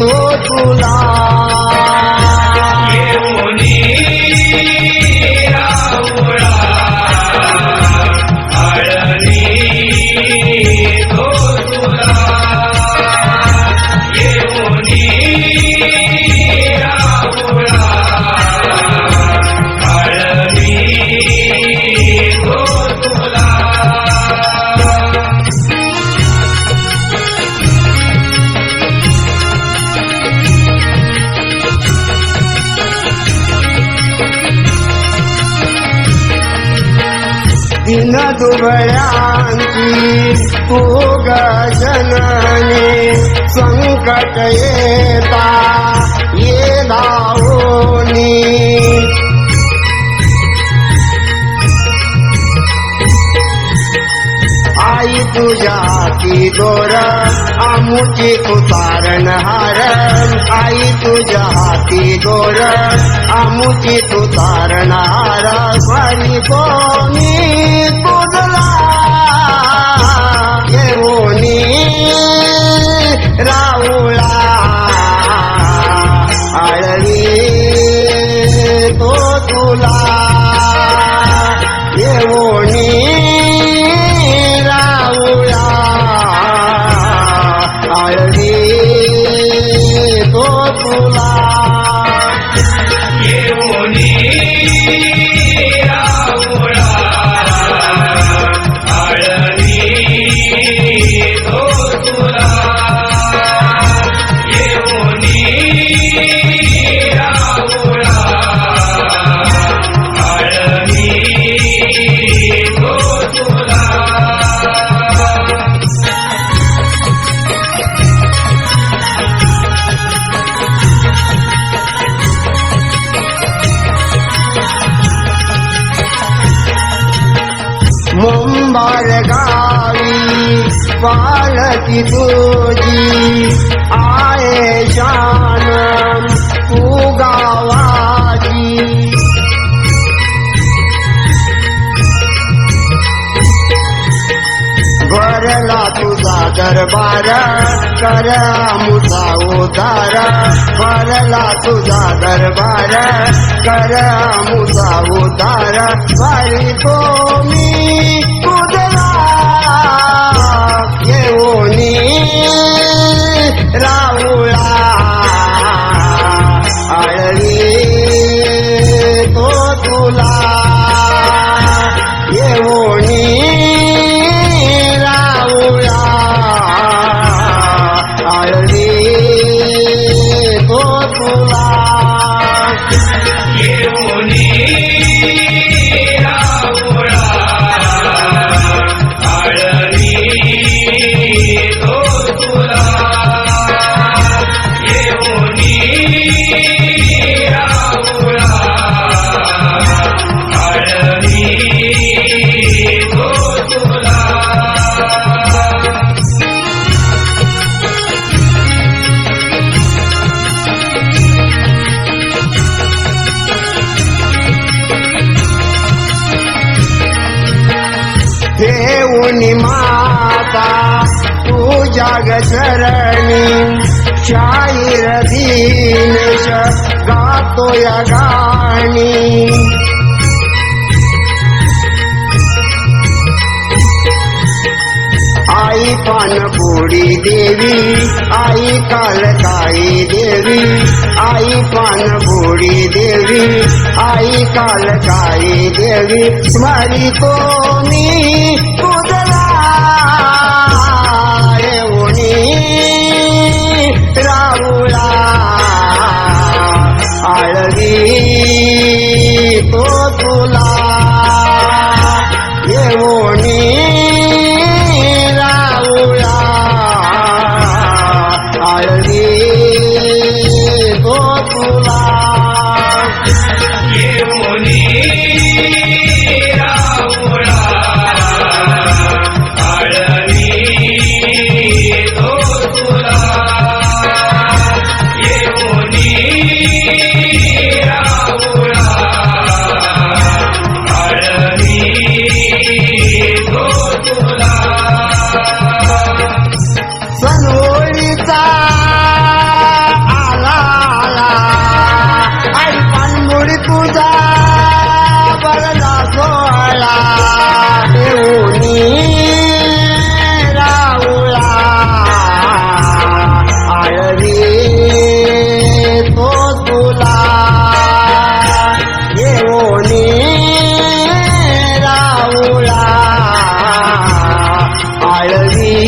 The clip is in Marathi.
तो तुला न दुबळ्यांची तू गजनने संकट येता ये धावोनी आई तुझ्या की दोर आमुची तुतारण हार आई तुझ्या हाती दोर आमुची तुतारण हार स्वारी कोणी गावी पालती तुझी. आये शान तू गावाची भरला तुझा दरबार कर मुसा उदार भरला तुझा दरबार कर मुसा उदार भरी तो मी तुझला yeah, देऊनी माता तू जाग चरणी शाहीर दिनेश गातो या गाणी. आई पान पानपोडी देवी आई कालकाई देवी आई पानपोडी देवी आई कालकाई देवी स्मरी कोणी मी रेवणी राहुळा आळवी. तो तुला